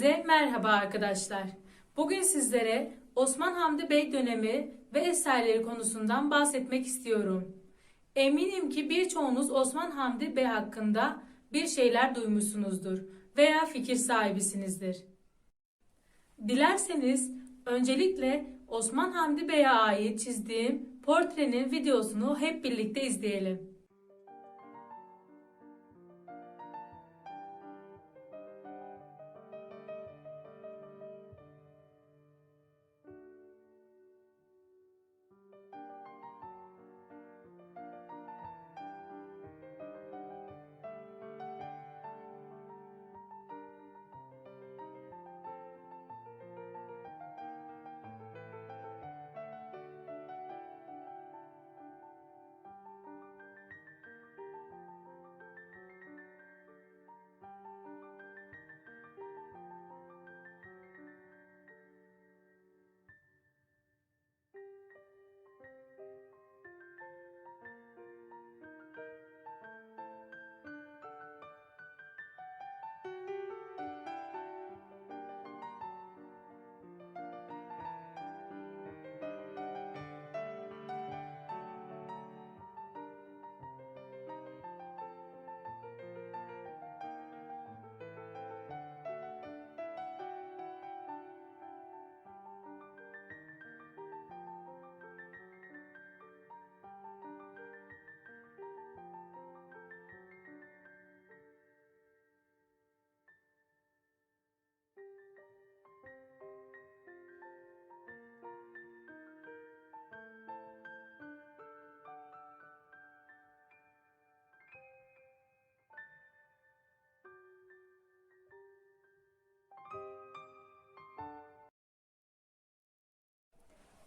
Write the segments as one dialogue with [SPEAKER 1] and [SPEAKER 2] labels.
[SPEAKER 1] Merhaba arkadaşlar. Bugün sizlere Osman Hamdi Bey dönemi ve eserleri konusundan bahsetmek istiyorum. Eminim ki birçoğunuz Osman Hamdi Bey hakkında bir şeyler duymuşsunuzdur veya fikir sahibisinizdir. Dilerseniz öncelikle Osman Hamdi Bey'e ait çizdiğim portrenin videosunu hep birlikte izleyelim.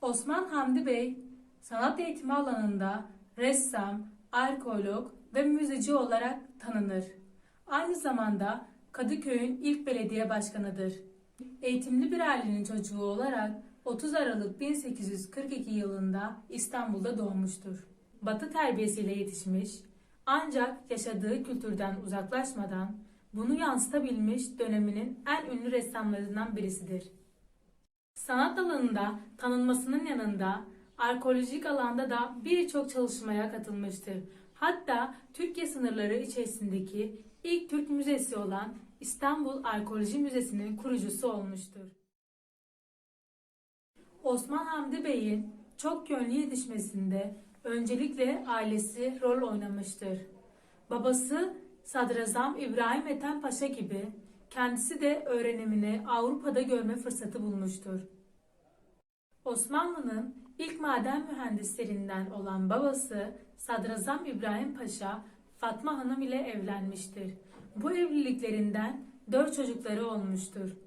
[SPEAKER 1] Osman Hamdi Bey, sanat eğitimi alanında ressam, arkeolog ve müzeci olarak tanınır. Aynı zamanda Kadıköy'ün ilk belediye başkanıdır. Eğitimli bir ailenin çocuğu olarak 30 Aralık 1842 yılında İstanbul'da doğmuştur. Batı terbiyesiyle yetişmiş, ancak yaşadığı kültürden uzaklaşmadan bunu yansıtabilmiş döneminin en ünlü ressamlarından birisidir. Sanat alanında tanınmasının yanında arkeolojik alanda da birçok çalışmaya katılmıştır. Hatta Türkiye sınırları içerisindeki ilk Türk müzesi olan İstanbul Arkeoloji Müzesi'nin kurucusu olmuştur. Osman Hamdi Bey'in çok yönlü yetişmesinde öncelikle ailesi rol oynamıştır. Babası Sadrazam İbrahim Ethem Paşa gibi kendisi de öğrenimini Avrupa'da görme fırsatı bulmuştur. Osmanlı'nın ilk maden mühendislerinden olan babası Sadrazam İbrahim Paşa Fatma Hanım ile evlenmiştir. Bu evliliklerinden dört çocukları olmuştur.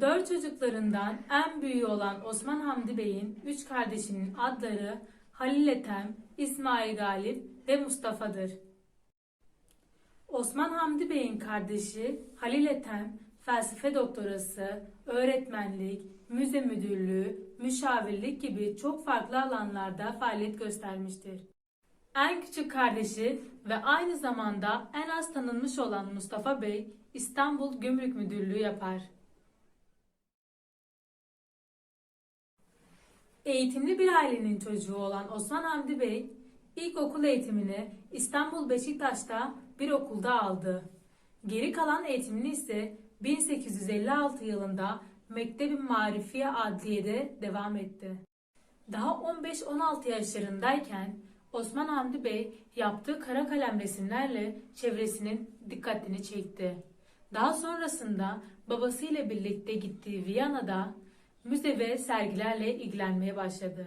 [SPEAKER 1] Dört çocuklarından en büyüğü olan Osman Hamdi Bey'in üç kardeşinin adları Halil Ethem, İsmail Galip ve Mustafa'dır. Osman Hamdi Bey'in kardeşi Halil Ethem, felsefe doktorası, öğretmenlik, müze müdürlüğü, müşavirlik gibi çok farklı alanlarda faaliyet göstermiştir. En küçük kardeşi ve aynı zamanda en az tanınmış olan Mustafa Bey, İstanbul Gümrük Müdürlüğü yapar. Eğitimli bir ailenin çocuğu olan Osman Hamdi Bey, ilkokul eğitimini İstanbul Beşiktaş'ta bir okulda aldı. Geri kalan eğitimini ise 1856 yılında Mektebi Marifiye Adliye'de devam etti. Daha 15-16 yaşlarındayken Osman Hamdi Bey yaptığı kara kalem resimlerle çevresinin dikkatini çekti. Daha sonrasında babasıyla birlikte gittiği Viyana'da müze ve sergilerle ilgilenmeye başladı.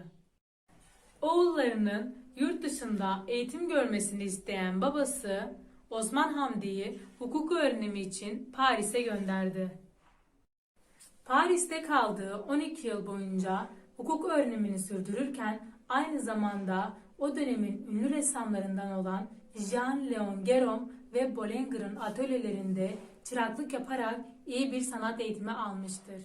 [SPEAKER 1] Oğullarının yurt dışında eğitim görmesini isteyen babası Osman Hamdi'yi hukuk öğrenimi için Paris'e gönderdi. Paris'te kaldığı 12 yıl boyunca hukuk öğrenimini sürdürürken aynı zamanda o dönemin ünlü ressamlarından olan Jean-Léon Gérôme ve Bollinger'ın atölyelerinde çıraklık yaparak iyi bir sanat eğitimi almıştır.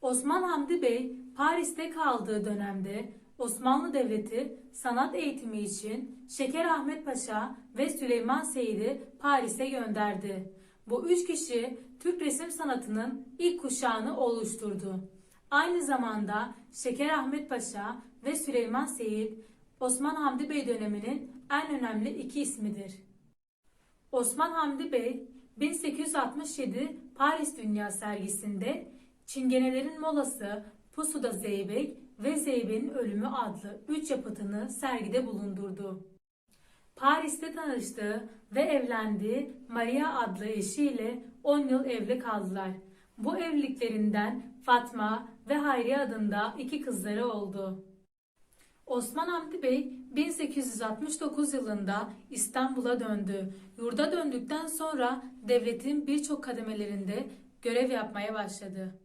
[SPEAKER 1] Osman Hamdi Bey Paris'te kaldığı dönemde Osmanlı Devleti sanat eğitimi için Şeker Ahmet Paşa ve Süleyman Seyit'i Paris'e gönderdi. Bu üç kişi Türk resim sanatının ilk kuşağını oluşturdu. Aynı zamanda Şeker Ahmet Paşa ve Süleyman Seyit, Osman Hamdi Bey döneminin en önemli iki ismidir. Osman Hamdi Bey 1867 Paris Dünya Sergisi'nde Çingenelerin Molası, Pusuda Zeybek ve Zeybek'in Ölümü adlı üç yapıtını sergide bulundurdu. Paris'te tanıştığı ve evlendiği Maria adlı eşiyle 10 yıl evli kaldılar. Bu evliliklerinden Fatma ve Hayriye adında iki kızları oldu. Osman Hamdi Bey 1869 yılında İstanbul'a döndü. Yurda döndükten sonra devletin birçok kademelerinde görev yapmaya başladı.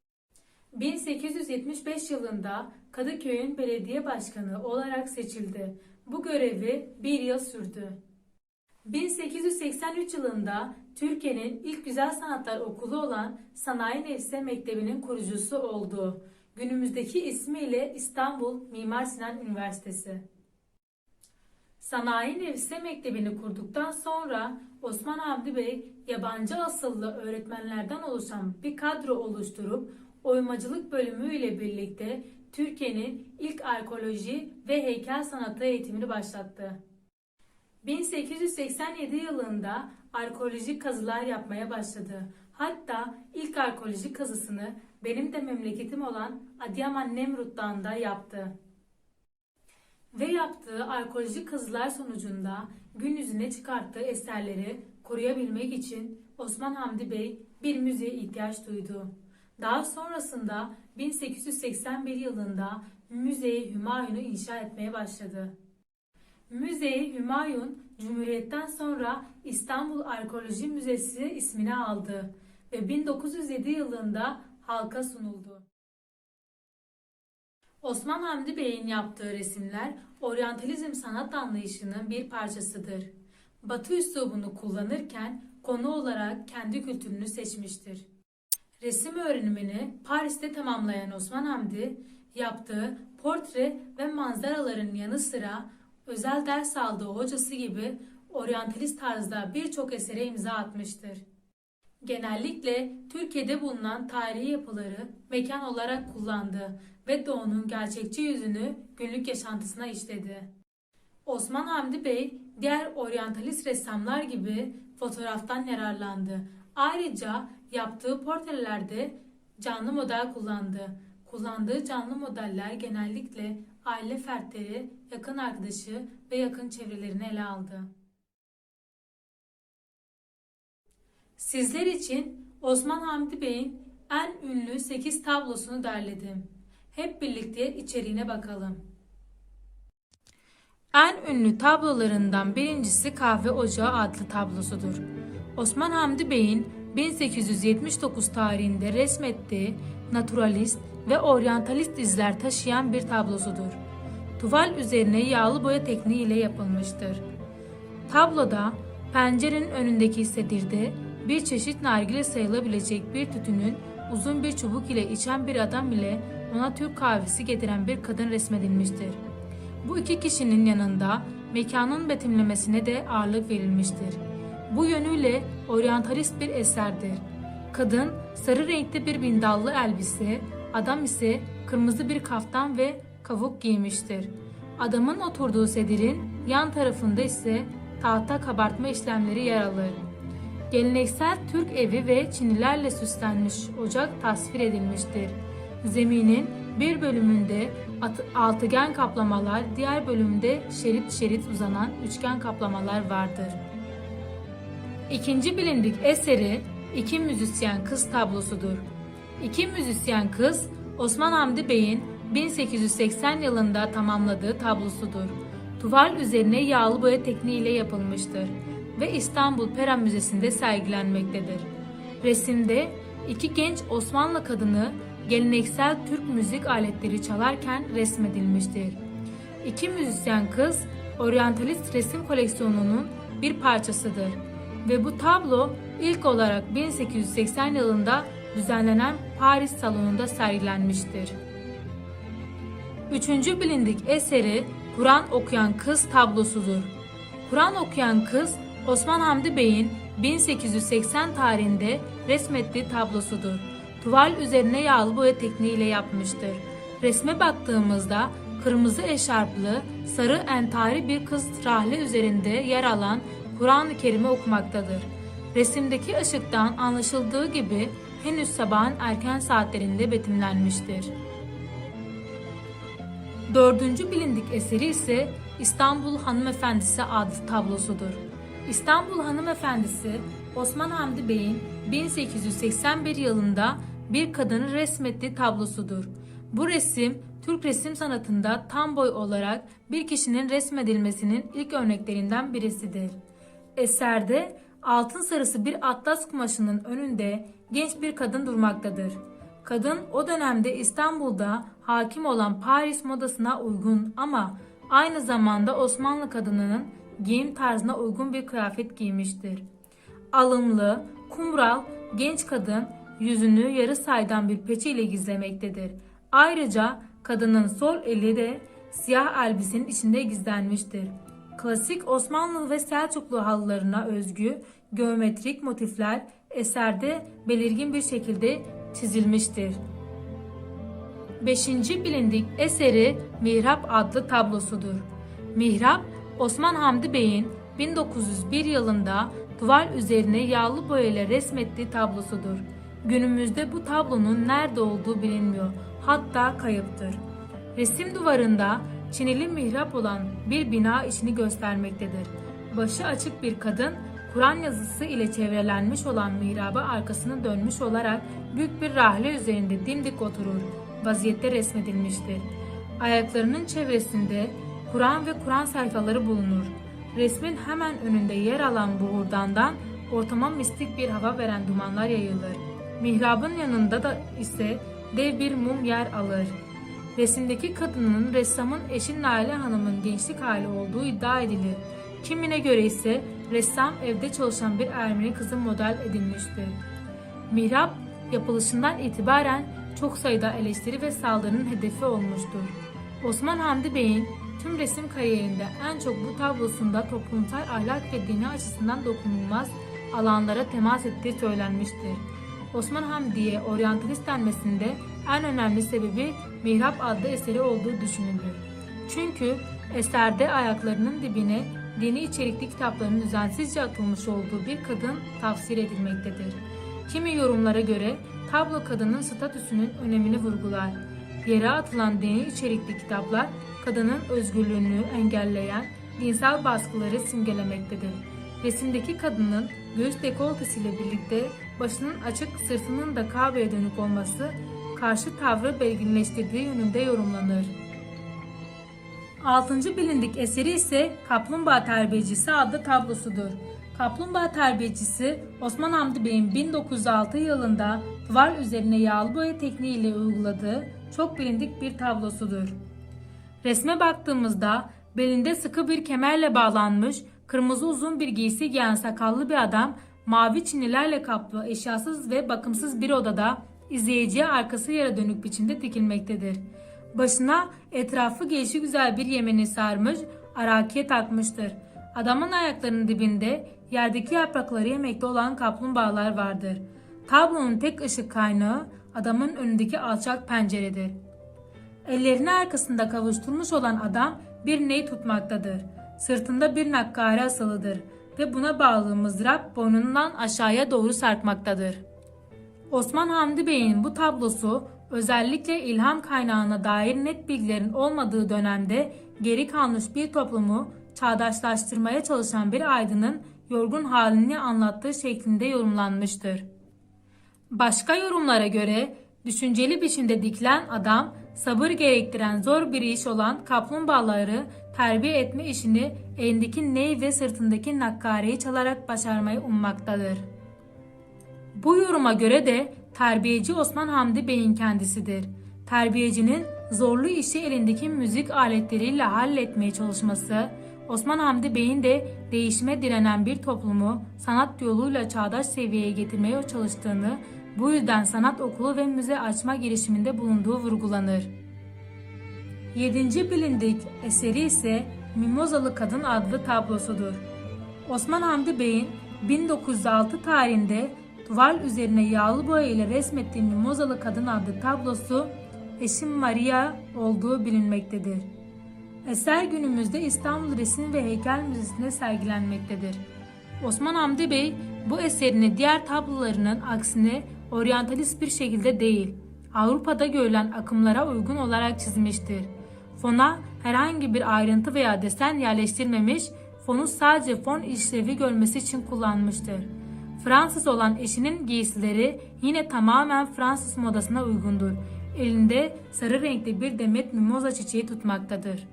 [SPEAKER 1] 1875 yılında Kadıköy'ün belediye başkanı olarak seçildi. Bu görevi bir yıl sürdü. 1883 yılında Türkiye'nin ilk güzel sanatlar okulu olan Sanayi Nefse Mektebi'nin kurucusu oldu. Günümüzdeki ismiyle İstanbul Mimar Sinan Üniversitesi. Sanayi Nefse Mektebi'ni kurduktan sonra Osman Hamdi Bey yabancı asıllı öğretmenlerden oluşan bir kadro oluşturup oymacılık bölümü ile birlikte Türkiye'nin ilk arkeoloji ve heykel sanatı eğitimini başlattı. 1887 yılında arkeolojik kazılar yapmaya başladı. Hatta ilk arkeolojik kazısını benim de memleketim olan Adıyaman Nemrut Dağı'nda yaptı. Ve yaptığı arkeolojik kazılar sonucunda gün yüzüne çıkarttığı eserleri koruyabilmek için Osman Hamdi Bey bir müzeye ihtiyaç duydu. Daha sonrasında 1881 yılında Müze-i Hümayun'u inşa etmeye başladı. Müze-i Hümayun, Cumhuriyet'ten sonra İstanbul Arkeoloji Müzesi ismini aldı ve 1907 yılında halka sunuldu. Osman Hamdi Bey'in yaptığı resimler oryantalizm sanat anlayışının bir parçasıdır. Batı üslubunu kullanırken konu olarak kendi kültürünü seçmiştir. Resim öğrenimini Paris'te tamamlayan Osman Hamdi, yaptığı portre ve manzaraların yanı sıra özel ders aldığı hocası gibi oryantalist tarzda birçok esere imza atmıştır. Genellikle Türkiye'de bulunan tarihi yapıları mekan olarak kullandı ve doğunun gerçekçi yüzünü günlük yaşantısına işledi. Osman Hamdi Bey diğer oryantalist ressamlar gibi fotoğraftan yararlandı. Ayrıca yaptığı portrelerde canlı model kullandı. Kullandığı canlı modeller genellikle aile fertleri, yakın arkadaşı ve yakın çevrelerini ele aldı. Sizler için Osman Hamdi Bey'in en ünlü 8 tablosunu derledim. Hep birlikte içeriğine bakalım. En ünlü tablolarından birincisi Kahve Ocağı adlı tablosudur. Osman Hamdi Bey'in 1879 tarihinde resmettiği naturalist ve oryantalist izler taşıyan bir tablosudur. Tuval üzerine yağlı boya tekniği ile yapılmıştır. Tabloda pencerenin önündeki sedirde bir çeşit nargile sayılabilecek bir tütünün uzun bir çubuk ile içen bir adam ile ona Türk kahvesi getiren bir kadın resmedilmiştir. Bu iki kişinin yanında mekanın betimlemesine de ağırlık verilmiştir. Bu yönüyle oryantalist bir eserdir. Kadın sarı renkte bir bindallı elbise, adam ise kırmızı bir kaftan ve kavuk giymiştir. Adamın oturduğu sedirin yan tarafında ise tahta kabartma işlemleri yer alır. Geleneksel Türk evi ve çinilerle süslenmiş ocak tasvir edilmiştir. Zeminin bir bölümünde altıgen kaplamalar, diğer bölümde şerit şerit uzanan üçgen kaplamalar vardır. İkinci bilindik eseri İki Müzisyen Kız tablosudur. İki Müzisyen Kız, Osman Hamdi Bey'in 1880 yılında tamamladığı tablosudur. Tuval üzerine yağlı boya tekniğiyle yapılmıştır ve İstanbul Pera Müzesi'nde sergilenmektedir. Resimde iki genç Osmanlı kadını geleneksel Türk müzik aletleri çalarken resmedilmiştir. İki müzisyen kız oryantalist resim koleksiyonunun bir parçasıdır ve bu tablo ilk olarak 1880 yılında düzenlenen Paris salonunda sergilenmiştir. Üçüncü bilindik eseri Kur'an okuyan kız tablosudur. Kur'an okuyan kız Osman Hamdi Bey'in 1880 tarihinde resmettiği tablosudur. Tuval üzerine yağlı boya tekniğiyle yapmıştır. Resme baktığımızda kırmızı eşarplı, sarı entari bir kız rahle üzerinde yer alan Kur'an-ı Kerim'i okumaktadır. Resimdeki ışıktan anlaşıldığı gibi henüz sabahın erken saatlerinde betimlenmiştir. Dördüncü bilindik eseri ise İstanbul Hanımefendisi adlı tablosudur. İstanbul Hanımefendisi Osman Hamdi Bey'in 1881 yılında bir kadını resmettiği tablosudur. Bu resim Türk resim sanatında tam boy olarak bir kişinin resmedilmesinin ilk örneklerinden birisidir. Eserde altın sarısı bir atlas kumaşının önünde genç bir kadın durmaktadır. Kadın o dönemde İstanbul'da hakim olan Paris modasına uygun ama aynı zamanda Osmanlı kadınının giyim tarzına uygun bir kıyafet giymiştir. Alımlı, kumral, genç kadın yüzünü yarı saydam bir peçe ile gizlemektedir. Ayrıca kadının sol eli de siyah elbisenin içinde gizlenmiştir. Klasik Osmanlı ve Selçuklu halılarına özgü geometrik motifler eserde belirgin bir şekilde çizilmiştir. Beşinci bilindik eseri Mihrap adlı tablosudur. Mihrap, Osman Hamdi Bey'in 1901 yılında duvar üzerine yağlı boyayla resmettiği tablosudur. Günümüzde bu tablonun nerede olduğu bilinmiyor, hatta kayıptır. Resim duvarında çinili mihrap olan bir bina içini göstermektedir. Başı açık bir kadın, Kur'an yazısı ile çevrelenmiş olan mihraba arkasını dönmüş olarak büyük bir rahle üzerinde dimdik oturur vaziyette resmedilmiştir. Ayaklarının çevresinde Kur'an ve Kur'an sayfaları bulunur. Resmin hemen önünde yer alan bu hurdandan ortama mistik bir hava veren dumanlar yayılır. Mihrabın yanında da ise dev bir mum yer alır. Resimdeki kadının ressamın eşi Naile Hanım'ın gençlik hali olduğu iddia edilir. Kimine göre ise ressam evde çalışan bir Ermeni kızı model edinmiştir. Mihrap yapılışından itibaren çok sayıda eleştiri ve saldırının hedefi olmuştur. Osman Hamdi Bey'in tüm resim kariyerinde en çok bu tablosunda toplumsal ahlak ve dini açısından dokunulmaz alanlara temas ettiği söylenmiştir. Osman Hamdi'ye oryantalist denmesinde en önemli sebebi Mihrap adlı eseri olduğu düşünülür. Çünkü eserde ayaklarının dibine dini içerikli kitapların düzensizce atılmış olduğu bir kadın tafsir edilmektedir. Kimi yorumlara göre tablo kadının statüsünün önemini vurgular. Yere atılan dini içerikli kitaplar kadının özgürlüğünü engelleyen dinsel baskıları simgelemektedir. Resimdeki kadının göğüs dekoltesiyle birlikte başının açık sırtının da Kabe'ye dönük olması karşı tavrı belginleştirdiği yönünde yorumlanır. Altıncı bilindik eseri ise Kaplumbağa Terbiyecisi adlı tablosudur. Kaplumbağa Terbiyecisi Osman Hamdi Bey'in 1906 yılında duvar üzerine yağlı boya tekniğiyle uyguladığı çok bilindik bir tablosudur. Resme baktığımızda belinde sıkı bir kemerle bağlanmış, kırmızı uzun bir giysi giyen sakallı bir adam, mavi çinilerle kaplı, eşyasız ve bakımsız bir odada izleyiciye arkası yere dönük biçimde dikilmektedir. Başına etrafı gelişi güzel bir yemeni sarmış, arakiye takmıştır. Adamın ayaklarının dibinde yerdeki yaprakları yemekte olan kaplumbağalar vardır. Tablonun tek ışık kaynağı adamın önündeki alçak penceredir. Ellerini arkasında kavuşturmuş olan adam bir ney tutmaktadır. Sırtında bir nakkare asılıdır ve buna bağlı mızrap boynundan aşağıya doğru sarkmaktadır. Osman Hamdi Bey'in bu tablosu özellikle ilham kaynağına dair net bilgilerin olmadığı dönemde geri kalmış bir toplumu çağdaşlaştırmaya çalışan bir aydının yorgun halini anlattığı şeklinde yorumlanmıştır. Başka yorumlara göre düşünceli biçimde dikilen adam sabır gerektiren zor bir iş olan kaplumbağaları terbiye etme işini elindeki ney ve sırtındaki nakkareyi çalarak başarmayı ummaktadır. Bu yoruma göre de terbiyeci Osman Hamdi Bey'in kendisidir. Terbiyecinin zorlu işi elindeki müzik aletleriyle halletmeye çalışması, Osman Hamdi Bey'in de değişime direnen bir toplumu sanat yoluyla çağdaş seviyeye getirmeye çalıştığını, bu yüzden sanat okulu ve müze açma girişiminde bulunduğu vurgulanır. Yedinci bilindik eseri ise Mimozalı Kadın adlı tablosudur. Osman Hamdi Bey'in 1906 tarihinde duvar üzerine yağlı boya ile resmettiği Mimozalı Kadın adlı tablosu eşim Maria olduğu bilinmektedir. Eser günümüzde İstanbul Resim ve Heykel Müzesi'nde sergilenmektedir. Osman Hamdi Bey bu eserini diğer tablolarının aksine oryantalist bir şekilde değil, Avrupa'da görülen akımlara uygun olarak çizmiştir. Fona herhangi bir ayrıntı veya desen yerleştirmemiş, fonu sadece fon işlevi görmesi için kullanmıştır. Fransız olan eşinin giysileri yine tamamen Fransız modasına uygundur. Elinde sarı renkli bir demet mimoza çiçeği tutmaktadır.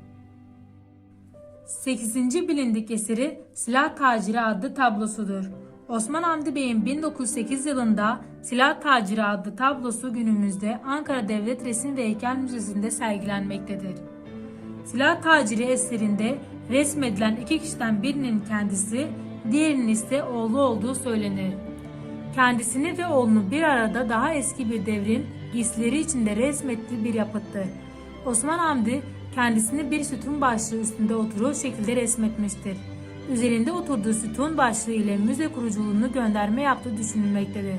[SPEAKER 1] 8. bilindik eseri Silah Taciri adlı tablosudur. Osman Hamdi Bey'in 1908 yılında Silah Taciri adlı tablosu günümüzde Ankara Devlet Resim ve Heykel Müzesi'nde sergilenmektedir. Silah Taciri eserinde resmedilen iki kişiden birinin kendisi, diğerinin ise oğlu olduğu söylenir. Kendisini ve oğlunu bir arada daha eski bir devrin giysileri içinde resmettiği bir yapıttır. Osman Hamdi kendisini bir sütun başlığı üstünde oturur şekilde resmetmiştir. Üzerinde oturduğu sütun başlığı ile müze kuruculuğunu gönderme yaptığı düşünülmektedir.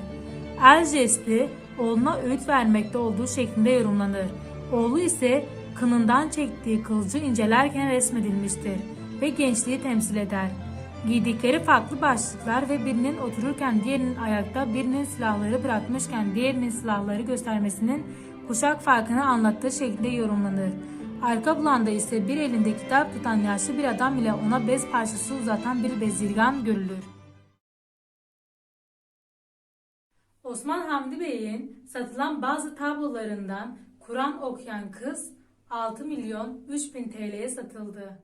[SPEAKER 1] El jesti oğluna öğüt vermekte olduğu şeklinde yorumlanır. Oğlu ise kınından çektiği kılıcı incelerken resmedilmiştir ve gençliği temsil eder. Giydikleri farklı başlıklar ve birinin otururken diğerinin ayakta, birinin silahları bırakmışken diğerinin silahları göstermesinin kuşak farkını anlattığı şekilde yorumlanır. Arka planda ise bir elinde kitap tutan yaşlı bir adam ile ona bez parçası uzatan bir bezirgan görülür. Osman Hamdi Bey'in satılan bazı tablolarından Kur'an okuyan kız 6 milyon 3 bin TL'ye satıldı.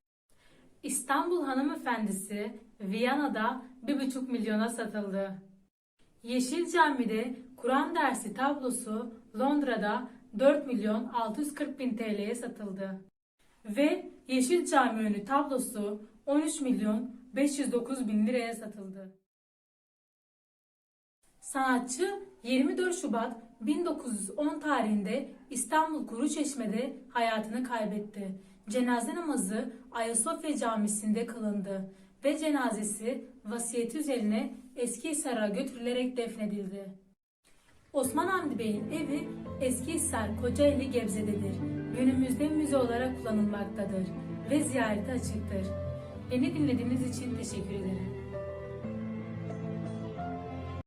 [SPEAKER 1] İstanbul hanımefendisi Viyana'da 1,5 milyona satıldı. Yeşil Cami'de Kur'an dersi tablosu Londra'da 4 milyon 640 bin TL'ye satıldı. Ve Yeşil Cami önü tablosu 13 milyon 509 bin liraya satıldı. Sanatçı 24 Şubat 1910 tarihinde İstanbul Kuruçeşme'de hayatını kaybetti. Cenaze namazı Ayasofya Camisi'nde kılındı ve cenazesi vasiyeti üzerine Eskihisar'a götürülerek defnedildi. Osman Hamdi Bey'in evi Eskihisar Kocaeli Gebze'dedir. Günümüzde müze olarak kullanılmaktadır ve ziyarete açıktır. Beni dinlediğiniz için teşekkür ederim.